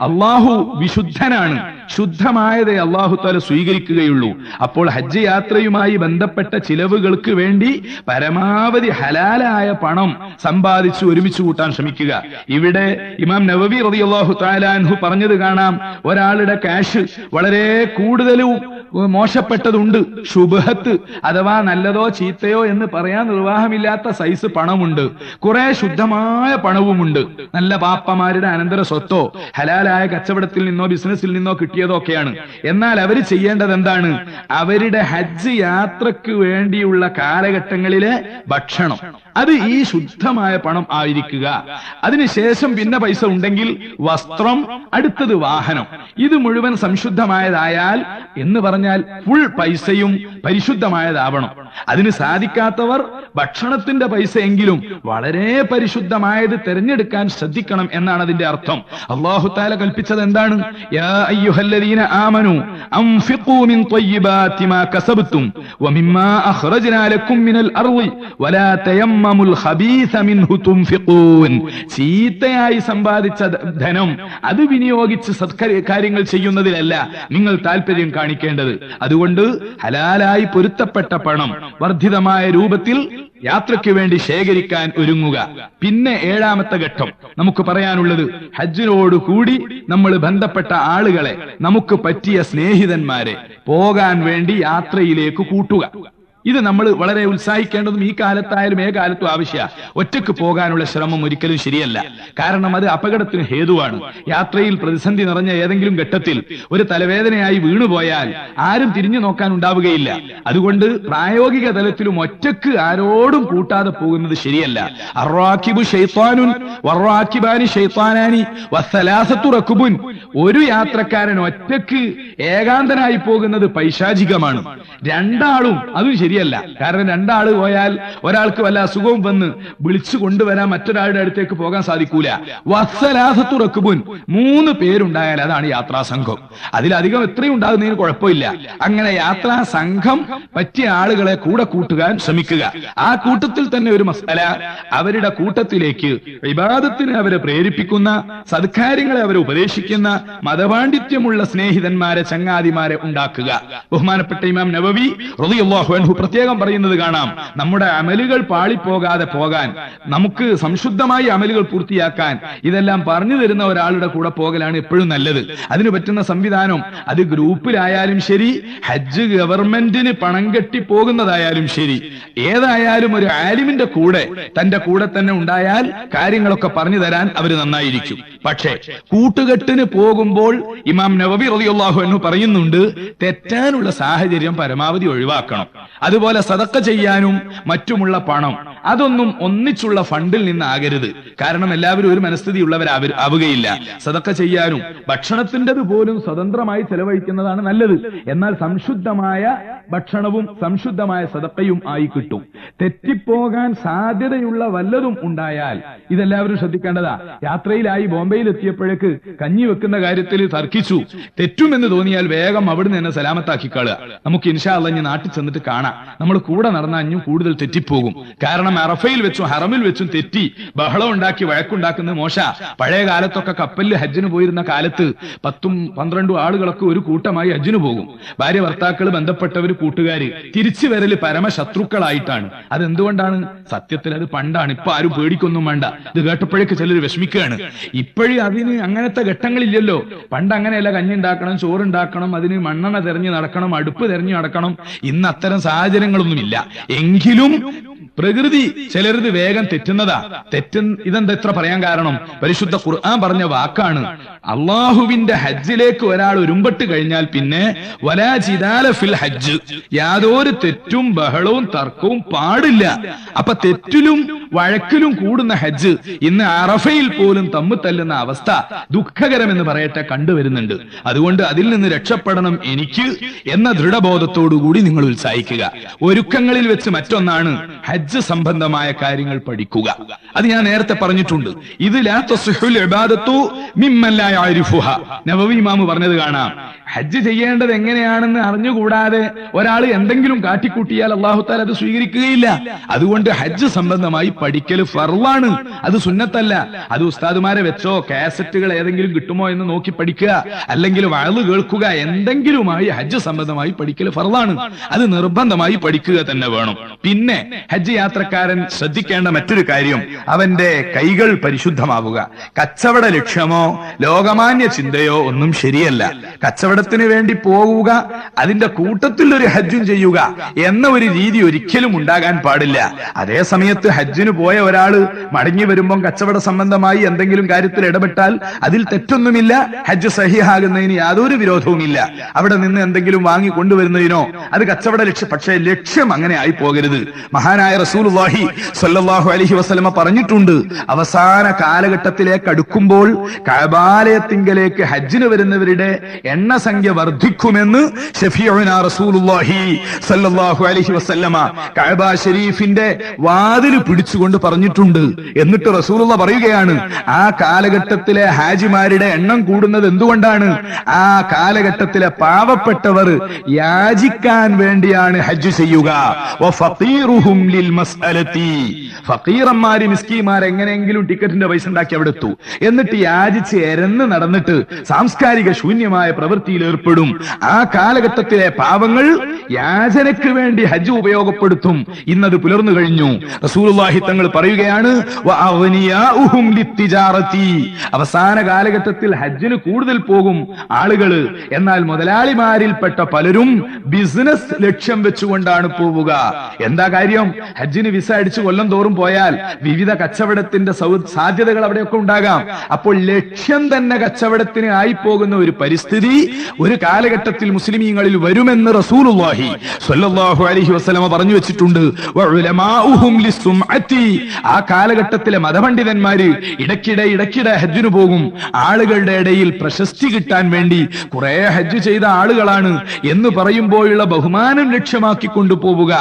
അല്ലാഹു വിശുദ്ധനാണ്. ശുദ്ധമായതേ അള്ളാഹു താല സ്വീകരിക്കുകയുള്ളൂ. അപ്പോൾ ഹജ്ജ് യാത്രയുമായി ബന്ധപ്പെട്ട ചിലവുകൾക്ക് വേണ്ടി പരമാവധി ഹലാലായ പണം സമ്പാദിച്ച് ഒരുമിച്ച് കൂട്ടാൻ ശ്രമിക്കുക. ഇവിടെ ഇമാം നവവി റതി അള്ളാഹു അൻഹു പറഞ്ഞത് കാണാം. ഒരാളുടെ കാശ് വളരെ കൂടുതലും മോശപ്പെട്ടതുണ്ട്. ശുഭഹത്ത് അഥവാ നല്ലതോ ചീത്തയോ എന്ന് പറയാൻ നിർവാഹമില്ലാത്ത സൈസ് പണമുണ്ട്. കുറെ ശുദ്ധമായ പണവുമുണ്ട്. നല്ല പാപ്പമാരുടെ അനന്തര സ്വത്തോ ഹലാലായ കച്ചവടത്തിൽ നിന്നോ ബിസിനസ്സിൽ നിന്നോ കിട്ടിയതോ ഒക്കെയാണ് എന്നാൽ അവർ ചെയ്യേണ്ടത് എന്താണ് അവരുടെ ഹജ്ജ് യാത്രയ്ക്ക് വേണ്ടിയുള്ള കാലഘട്ടങ്ങളിലെ ഭക്ഷണം. അത് ഈ ശുദ്ധമായ പണം ആയിരിക്കുക. അതിനുശേഷം പിന്നെ പൈസ ഉണ്ടെങ്കിൽ വസ്ത്രം അടുത്തത് വാഹനം. ഇത് മുഴുവൻ സംശുദ്ധമായതായാൽ എന്ന് പറഞ്ഞാൽ ഫുൾ പൈസയും പരിശുദ്ധമായതാവണം. അതിന് സാധിക്കാത്തവർ ഭക്ഷണത്തിന്റെ പൈസയെങ്കിലും വളരെ പരിശുദ്ധമായത് തിരഞ്ഞെടുക്കാൻ ശ്രദ്ധിക്കണം എന്നാണ് അതിന്റെ അർത്ഥം. അള്ളാഹു താല കൽപ്പിച്ചത് എന്താണ് ആമനു അൻഫിഖൂ മിൻ ത്വയ്യിബാതി മാ കസബ്തും വമിമ്മാ അഖ്റജ്നാ ലക്കും മിനൽ അർളി വലാ തയമ്മമുൽ ഖബീസ മിൻഹു തുൻഫിഖൂൻ. ചീത്തയായി സമ്പാദിച്ച ധനം അത് വിനിയോഗിച്ച് സത്കാര്യങ്ങൾ കാര്യങ്ങൾ ചെയ്യുന്നതിലല്ല നിങ്ങൾ താല്പര്യം കാണിക്കേണ്ടത്. അതുകൊണ്ട് ഹലാലായി പൊരുത്തപ്പെട്ട പണം വർദ്ധിതമായ രൂപത്തിൽ യാത്രയ്ക്ക് വേണ്ടി ശേഖരിക്കാൻ ഒരുങ്ങുക. പിന്നെ ഏഴാമത്തെ ഘട്ടം. നമുക്ക് പറയാനുള്ളത് ഹജ്ജിനോട് കൂടി നമ്മൾ ബന്ധപ്പെട്ട ആളുകളെ നമുക്ക് പറ്റിയ സ്നേഹിതന്മാരെ പോകാൻ വേണ്ടി യാത്രയിലേക്ക് കൂട്ടുക. ഇത് നമ്മൾ വളരെ ഉത്സാഹിക്കേണ്ടതും ഈ കാലത്തായാലും ഏ കാലത്തും ആവശ്യമാണ് ഒറ്റയ്ക്ക് പോകാനുള്ള ശ്രമം ഒരിക്കലും ശരിയല്ല. കാരണം അത് അപകടത്തിന് ഹേതുവാണ്. യാത്രയിൽ പ്രതിസന്ധി നിറഞ്ഞ ഏതെങ്കിലും ഘട്ടത്തിൽ ഒരു തലവേദനയായി വീണുപോയാൽ ആരും തിരിഞ്ഞു നോക്കാൻ ഉണ്ടാവുകയില്ല. അതുകൊണ്ട് പ്രായോഗിക തലത്തിലും ഒറ്റയ്ക്ക് ആരോടും കൂട്ടാതെ പോകുന്നത് ശരിയല്ല. അറാക്കിബു ഒരു യാത്രക്കാരൻ ഒറ്റയ്ക്ക് ഏകാന്തനായി പോകുന്നത് പൈശാചികമാണ്. രണ്ടാളും അതും ശരിയല്ല. കാരണം രണ്ടാൾ പോയാൽ ഒരാൾക്ക് വല്ല അസുഖവും വന്ന് വിളിച്ചു കൊണ്ടുവരാൻ മറ്റൊരാളുടെ അടുത്തേക്ക് പോകാൻ സാധിക്കൂല. വത്സലാസത്തു റക്കുബുൻ മൂന്ന് പേരുണ്ടായാൽ അതാണ് യാത്രാ സംഘം. അതിലധികം എത്രയും ഉണ്ടാകുന്നതിന് കുഴപ്പമില്ല. അങ്ങനെ യാത്രാ സംഘം പറ്റിയ ആളുകളെ കൂടെ കൂട്ടുവാൻ ശ്രമിക്കുക. ആ കൂട്ടത്തിൽ തന്നെ ഒരു മസാല അവരുടെ കൂട്ടത്തിലേക്ക് വിവാദത്തിന് അവരെ പ്രേരിപ്പിക്കുന്ന സത്കാര്യങ്ങളെ അവരെ ഉപദേശിക്കുന്ന മതപാണ്ഡിത്യമുള്ള സ്നേഹിതന്മാരെ ചങ്ങാതിമാരെ ഉണ്ടാക്കുക. ബഹുമാനപ്പെട്ട ഇമാം നവവി പ്രത്യേകം പറയുന്നത് കാണാം. നമ്മുടെ അമലുകൾ പാളിപ്പോകാതെ പോകാൻ നമുക്ക് സംശുദ്ധമായി അമലുകൾ പൂർത്തിയാക്കാൻ ഇതെല്ലാം പറഞ്ഞു തരുന്ന ഒരാളുടെ കൂടെ പോകലാണ് എപ്പോഴും നല്ലത്. അതിന് പറ്റുന്ന സംവിധാനം അത് ഗ്രൂപ്പിലായാലും ശരി ഹജ്ജ് ഗവൺമെന്റിന് പണം കെട്ടി പോകുന്നതായാലും ശരി. ഏതായാലും ഒരു ആലിമിന്റെ കൂടെ തന്റെ കൂടെ തന്നെ ഉണ്ടായാൽ കാര്യങ്ങളൊക്കെ പറഞ്ഞു തരാൻ അവർ നന്നായിരിക്കും. പക്ഷേ കൂട്ടുകെട്ടിന് പോകുമ്പോൾ ഇമാം നവബി റളിയല്ലാഹു എന്ന് പറയുന്നുണ്ട് തെറ്റാനുള്ള സാഹചര്യം പരമാവധി ഒഴിവാക്കണം. അതുപോലെ സതക്ക ചെയ്യാനും മറ്റുമുള്ള പണം അതൊന്നും ഒന്നിച്ചുള്ള ഫണ്ടിൽ നിന്നാകരുത്. കാരണം എല്ലാവരും ഒരു മനസ്ഥിതി ഉള്ളവർ ആവുകയില്ല. സതക്ക ചെയ്യാനും ഭക്ഷണത്തിന്റെത് പോലും സ്വതന്ത്രമായി ചെലവഴിക്കുന്നതാണ് നല്ലത്. എന്നാൽ സംശുദ്ധമായ ഭക്ഷണവും സംശുദ്ധമായ സതക്കയും ആയി കിട്ടും. തെറ്റിപ്പോകാൻ സാധ്യതയുള്ള വല്ലതും ഉണ്ടായാൽ ഇതെല്ലാവരും ശ്രദ്ധിക്കേണ്ടതാ. യാത്രയിലായി ബോംബെയിൽ എത്തിയപ്പോഴേക്ക് കഞ്ഞി വെക്കുന്ന കാര്യത്തിൽ തർക്കിച്ചു. തെറ്റുമെന്ന് തോന്നിയാൽ വേഗം അവിടുന്ന് തന്നെ സലാമത്താക്കി കളയുക നമുക്ക് ഇൻഷാ അല്ല നാട്ടിൽ ചെന്നിട്ട് കാണാം. നമ്മൾ കൂടെ നടന്ന അഞ്ഞും കൂടുതൽ തെറ്റിപ്പോകും. കാരണം അറഫയിൽ വെച്ചും ഹറമിൽ വെച്ചും തെറ്റി ബഹളം ഉണ്ടാക്കി വഴക്കുണ്ടാക്കുന്നത് മോശ. പഴയ കാലത്തൊക്കെ കപ്പലിൽ ഹജ്ജിന് പോയിരുന്ന കാലത്ത് പത്തും പന്ത്രണ്ടും ആളുകളൊക്കെ ഒരു കൂട്ടമായി ഹജ്ജിന് പോകും. ഭാര്യ ഭർത്താക്കൾ ബന്ധപ്പെട്ടവര് കൂട്ടുകാര് തിരിച്ചു വരൽ പരമശത്രുക്കളായിട്ടാണ്. അതെന്തുകൊണ്ടാണ്? സത്യത്തിൽ അത് പണ്ടാണ്. ഇപ്പൊ ആരും പേടിക്കൊന്നും വേണ്ട. ഇത് കേട്ടപ്പോഴേക്ക് ചിലർ വിഷമിക്കുകയാണ്. ഇപ്പോഴും അതിന് അങ്ങനത്തെ ഘട്ടങ്ങളില്ലല്ലോ. പണ്ട് അങ്ങനെയല്ല കഞ്ഞി ഉണ്ടാക്കണം ചോറുണ്ടാക്കണം അതിന് മണ്ണെണ്ണ തെരഞ്ഞു നടക്കണം അടുപ്പ് തെരഞ്ഞു നടക്കണം. ഇന്ന് അത്തരം സാഹചര്യങ്ങളൊന്നുമില്ല. എങ്കിലും പ്രകൃതി ചിലരത് വേഗം തെറ്റുന്നതാ. തെറ്റ ഇതെന്താ ഇത്ര പറയാൻ കാരണം? പരിശുദ്ധ ഖുർആൻ പറഞ്ഞ വാക്കാണ്. അള്ളാഹുവിന്റെ ഹജ്ജിലേക്ക് ഒരാൾ ഒരുമ്പെട്ട് കഴിഞ്ഞാൽ പിന്നെ വലാ ജിദാല ഫിൽ ഹജ്ജ്. യാതൊരു തെറ്റും ബഹളവും തർക്കവും പാടില്ല. അപ്പൊ തെറ്റിലും വഴക്കിലും കൂടുന്ന ഹജ്ജ് ഇന്ന് അറഫയിൽ പോലും തമ്മു തല്ലുന്ന അവസ്ഥ ദുഃഖകരമെന്ന് പറയട്ടെ കണ്ടുവരുന്നുണ്ട് അതുകൊണ്ട് അതിൽ നിന്ന് രക്ഷപ്പെടണം എനിക്ക് എന്ന ദൃഢബോധത്തോടു കൂടി നിങ്ങൾ ഉത്സാഹിക്കുക. ഒരുക്കങ്ങളിൽ വെച്ച് മറ്റൊന്നാണ് ഹജ്ജ്. സംബന്ധമായ കാര്യങ്ങൾ പഠിക്കുക. അത് ഞാൻ നേരത്തെ പറഞ്ഞിട്ടുണ്ട്. ഇത് ലാ തസ്ഹുൽ ഇബാദത്തു മിമ്മൻ ലാ നബവി ഇമാം പറഞ്ഞത് കാണാം. ഹജ്ജ് ചെയ്യേണ്ടത് എങ്ങനെയാണെന്ന് അറിഞ്ഞുകൂടാതെ ഒരാൾ എന്തെങ്കിലും കാട്ടിക്കൂട്ടിയാൽ അള്ളാഹു താല അത് സ്വീകരിക്കുകയില്ല. അതുകൊണ്ട് ഹജ്ജ് സംബന്ധമായി പഠിക്കൽ ഫർവാണ് അത് സുന്നത്തല്ല. അത് ഉസ്താദുമാരെ വെച്ചോ കാസറ്റുകൾ ഏതെങ്കിലും കിട്ടുമോ എന്ന് നോക്കി പഠിക്കുക. അല്ലെങ്കിൽ വളവ് കേൾക്കുക. എന്തെങ്കിലുമായി ഹജ്ജ് സംബന്ധമായി പഠിക്കൽ ഫർവാണ് അത് നിർബന്ധമായി പഠിക്കുക തന്നെ വേണം. പിന്നെ ഹജ്ജ് യാത്രക്കാരൻ ശ്രദ്ധിക്കേണ്ട മറ്റൊരു കാര്യം അവന്റെ കൈകൾ പരിശുദ്ധമാവുക. കച്ചവട ലക്ഷ്യമോ ലോകമാന്യ ചിന്തയോ ഒന്നും ശരിയല്ല. കച്ചവട കച്ചവടത്തിന് വേണ്ടി പോവുക അതിന്റെ കൂട്ടത്തിൽ ഒരു ഹജ്ജും ചെയ്യുക എന്ന ഒരു രീതി ഒരിക്കലും ഉണ്ടാകാൻ പാടില്ല. അതേ സമയത്ത് ഹജ്ജിന് പോയ ഒരാൾ മടങ്ങി വരുമ്പോൾ കച്ചവട സംബന്ധമായി എന്തെങ്കിലും കാര്യത്തിൽ ഇടപെട്ടാൽ അതിൽ തെറ്റൊന്നുമില്ല ഹജ്ജ് സഹിഹാകുന്നതിന് യാതൊരു വിരോധവുമില്ല. അവിടെ നിന്ന് എന്തെങ്കിലും വാങ്ങി കൊണ്ടുവരുന്നതിനോ അത് കച്ചവട ലക്ഷ്യം പക്ഷേ ലക്ഷ്യം അങ്ങനെ ആയി പോകരുത്. മഹാനായ റസൂൽ സല്ലാഹു അലഹി വസ്ലമ പറഞ്ഞിട്ടുണ്ട് അവസാന കാലഘട്ടത്തിലേക്ക് അടുക്കുമ്പോൾ കബാലയത്തിങ്കലേക്ക് ഹജ്ജിന് വരുന്നവരുടെ എണ്ണസംഖ്യ വർദ്ധിക്കുമെന്ന് അലൈഹി വസല്ലമ കഅബ വാതിൽ പിടിച്ചുകൊണ്ട് പറഞ്ഞിട്ടുണ്ട്. എന്നിട്ട് റസൂലുള്ള പറയുകയാണ് ആ കാലഘട്ടത്തിലെ ഹാജിമാരുടെ എണ്ണം കൂടുന്നത് എന്തുകൊണ്ടാണ്? ആ കാലഘട്ടത്തിലെ പാവപ്പെട്ടവർ യാചിക്കാൻ വേണ്ടിയാണ് ഹജ്ജ് ചെയ്യുക. എങ്ങനെയെങ്കിലും ടിക്കറ്റിന്റെ പൈസ ഉണ്ടാക്കി അവിടെ എത്തു എന്നിട്ട് യാചിച്ച് എരന്ന് നടന്നിട്ട് സാംസ്കാരിക ശൂന്യമായ പ്രവൃത്തിയിൽ ഏർപ്പെടും ആ കാലഘട്ടത്തിലെ പാവങ്ങൾ യാചനയ്ക്ക് വേണ്ടി ഹജ്ജ് ഉപയോഗപ്പെടുത്തും. ഇന്നത് പുലർന്നു കഴിഞ്ഞു. റസൂലുള്ളാഹി തങ്ങൾ പറയുകയാണ്. അവസാന കാലഘട്ടത്തിൽ ഹജ്ജിന് കൂടുതൽ പോകും ആളുകൾ. എന്നാൽ മുതലാളിമാരിൽപ്പെട്ട പലരും ബിസിനസ് ലക്ഷ്യം വെച്ചുകൊണ്ടാണ് പോവുക. എന്താ കാര്യം? ഹജ്ജിന് വിസ അടിച്ച് കൊല്ലം തോറും പോയാൽ വിവിധ കച്ചവടത്തിന്റെ സാധ്യതകൾ അവിടെയൊക്കെ ഉണ്ടാകാം. അപ്പോൾ ലക്ഷ്യം തന്നെ കച്ചവടത്തിന് ആയി പോകുന്ന ഒരു പരിസ്ഥിതി ഒരു കാലഘട്ടത്തിൽ മുസ്ലിമീങ്ങളിൽ വരുമെന്ന് റസൂലുള്ളാഹി സ്വല്ലല്ലാഹു അലൈഹി വസല്ലമ പറഞ്ഞു വെച്ചിട്ടുണ്ട്. ആ കാലഘട്ടത്തിലെ മതപണ്ഡിതന്മാര് ഇടയ്ക്കിടെ ഇടയ്ക്കിടെ ഹജ്ജിനു പോകും. ആളുകളുടെ ഇടയിൽ പ്രശസ്തി കിട്ടാൻ വേണ്ടി കുറെ ഹജ്ജ് ചെയ്ത ആളുകളാണ് എന്ന് പറയുമ്പോഴുള്ള ബഹുമാനം ലക്ഷ്യമാക്കി കൊണ്ടുപോവുക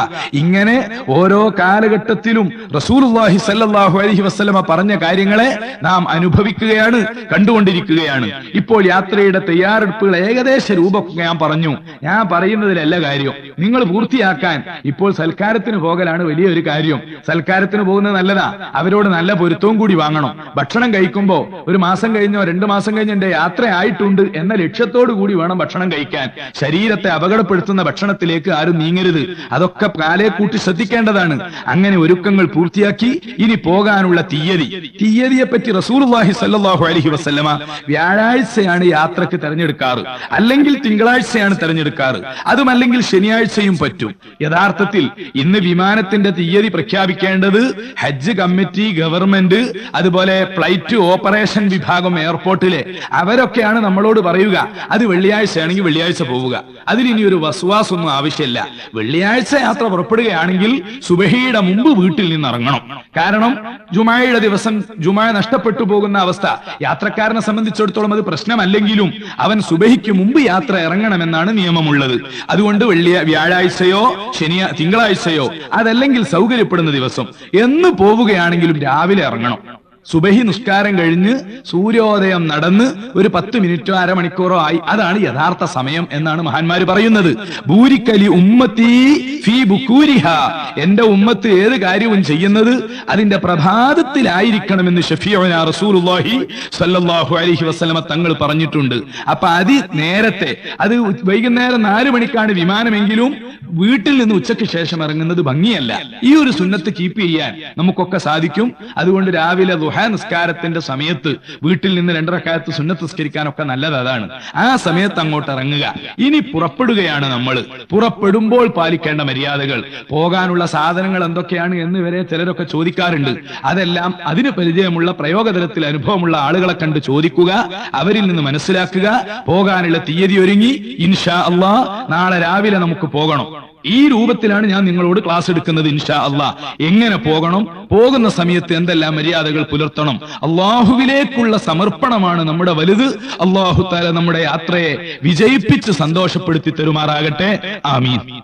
ഇങ്ങനെ ഓരോ കാലഘട്ടത്തിലും റസൂലുള്ളാഹി സല്ലല്ലാഹു അലൈഹി വസല്ലമ പറഞ്ഞ കാര്യങ്ങളെ നാം അനുഭവിക്കുകയാണ് കണ്ടുകൊണ്ടിരിക്കുകയാണ്. ഇപ്പോൾ യാത്രയുടെ തയ്യാറെടുപ്പുകൾ ഏകദേശ രൂപമൊക്കെ ഞാൻ പറഞ്ഞു. ഞാൻ പറയുന്നതിലല്ല കാര്യം നിങ്ങൾ പൂർത്തിയാക്കാൻ ഇപ്പോൾ സൽക്കാരത്തിന് പോകലാണ് വലിയൊരു കാര്യം. സൽക്കാരത്തിന് പോകുന്നത് നല്ലതാ. അവരോട് നല്ല പൊരുത്തവും കൂടി വാങ്ങണം. ഭക്ഷണം കഴിക്കുമ്പോൾ ഒരു മാസം കഴിഞ്ഞോ രണ്ടു മാസം കഴിഞ്ഞോ എന്റെ യാത്ര ആയിട്ടുണ്ട് എന്ന ലക്ഷ്യത്തോടു കൂടി വേണം ഭക്ഷണം കഴിക്കാൻ. ശരീരത്തെ അപകടപ്പെടുത്തുന്ന ഭക്ഷണത്തിലേക്ക് ആരും നീങ്ങരുത്. അതൊക്കെ കാലേ കൂട്ടി ശ്രദ്ധിക്കേണ്ടതാണ്. അങ്ങനെ ഒരുക്കങ്ങൾ പൂർത്തിയാക്കി ഇനി പോകാനുള്ള തീയതി. തീയതിയെ പറ്റി സല്ലല്ലാഹു അലൈഹി വസല്ലമ വ്യാഴാഴ്ചയാണ് യാത്രയ്ക്ക് തെരഞ്ഞെടുക്കാറ്. അല്ലെങ്കിൽ തിങ്കളാഴ്ചയാണ് തെരഞ്ഞെടുക്കാറ്. അതുമല്ലെങ്കിൽ ശനിയാഴ്ചയും പറ്റും. യഥാർത്ഥത്തിൽ ഇന്ന് വിമാനത്തിന്റെ തീയതി പ്രഖ്യാപിക്കേണ്ടത് ഹജ്ജ് കമ്മിറ്റി ഗവൺമെന്റ് അതുപോലെ ഫ്ലൈറ്റ് ഓപ്പറേഷൻ വിഭാഗം എയർപോർട്ടിലെ. അവരൊക്കെയാണ് നമ്മളോട് പറയുക അത് വെള്ളിയാഴ്ചയാണെങ്കിൽ വെള്ളിയാഴ്ച പോവുക. അതിന് ഇനി ഒരു വസ്വാസൊന്നും ആവശ്യമില്ല. വെള്ളിയാഴ്ച യാത്ര പുറപ്പെടുകയാണെങ്കിൽ സുബഹിയുടെ മുമ്പ് വീട്ടിൽ നിന്ന് ഇറങ്ങണം കാരണം ജുമായയുടെ ദിവസം ജുമായ നഷ്ടപ്പെട്ടു പോകുന്ന അവസ്ഥ. യാത്രക്കാരനെ സംബന്ധിച്ചിടത്തോളം അത് പ്രശ്നമല്ലെങ്കിലും അവൻ സുബഹിക്ക് മുമ്പ് യാത്ര ഇറങ്ങണമെന്നാണ് നിയമമുള്ളത്. അതുകൊണ്ട് വെള്ളിയ വ്യാഴാഴ്ചയോ ശനിയ തിങ്കളാഴ്ചയോ അതല്ലെങ്കിൽ സൗകര്യപ്പെടുന്ന ദിവസം എന്ന് പോവുകയാണെങ്കിലും രാവിലെ ഇറങ്ങണം. സുബഹി നിസ്കാരം കഴിഞ്ഞ് സൂര്യോദയം നടന്ന് ഒരു പത്ത് മിനിറ്റോ അരമണിക്കൂറോ ആയി. അതാണ് യഥാർത്ഥ സമയം എന്നാണ് മഹാന്മാര് പറയുന്നത്. ഭൂരിക്കലി ഉമ്മത്തി ഫീ ബുക്കൂരിഹ എന്റെ ഉമ്മത്ത് ഏത് കാര്യവും ചെയ്യുന്നത് അതിന്റെ പ്രഭാതത്തിലായിരിക്കണമെന്ന് ഷഫീഉന റസൂലുള്ളാഹി സ്വല്ലല്ലാഹു അലൈഹി വസല്ലമ തങ്ങൾ പറഞ്ഞിട്ടുണ്ട്. അപ്പൊ അതി നേരത്തെ അത് വൈകുന്നേരം നാല് മണിക്കാണ് വിമാനമെങ്കിലും വീട്ടിൽ നിന്ന് ഉച്ചയ്ക്ക് ശേഷം ഇറങ്ങുന്നത് ഭംഗിയല്ല. ഈ ഒരു സുന്നത്ത് കീപ്പ് ചെയ്യാൻ നമുക്കൊക്കെ സാധിക്കും. അതുകൊണ്ട് രാവിലെ ദുഹ നിസ്കാരത്തിന്റെ സമയത്ത് വീട്ടിൽ നിന്ന് രണ്ടരക്കാലത്ത് സുന്നത്ത് നിസ്കരിക്കാനൊക്കെ നല്ലത് അതാണ്. ആ സമയത്ത് അങ്ങോട്ട് ഇറങ്ങുക. ഇനി പുറപ്പെടുകയാണ് നമ്മൾ പുറപ്പെടുമ്പോൾ പാലിക്കേണ്ട മര്യാദകൾ. പോകാനുള്ള സാധനങ്ങൾ എന്തൊക്കെയാണ് എന്ന് വരെ ചിലരൊക്കെ ചോദിക്കാറുണ്ട്. അതെല്ലാം അതിന് പരിചയമുള്ള പ്രയോഗതലത്തിൽ അനുഭവമുള്ള ആളുകളെ കണ്ട് ചോദിക്കുക അവരിൽ നിന്ന് മനസ്സിലാക്കുക പോകാനുള്ള തീയതി ഒരുങ്ങി ഇൻഷാ അള്ളാ നാളെ രാവിലെ നമുക്ക് പോകണം. ഈ രൂപത്തിലാണ് ഞാൻ നിങ്ങളോട് ക്ലാസ് എടുക്കുന്നത് ഇൻഷാ അള്ളാ. എങ്ങനെ പോകണം? പോകുന്ന സമയത്ത് എന്തെല്ലാം മര്യാദകൾ പുലർത്തണം? അള്ളാഹുവിലേക്കുള്ള സമർപ്പണമാണ് നമ്മുടെ വലുത്. അള്ളാഹു താല നമ്മുടെ യാത്രയെ വിജയിപ്പിച്ച് സന്തോഷപ്പെടുത്തി തരുമാറാകട്ടെ. ആമീൻ.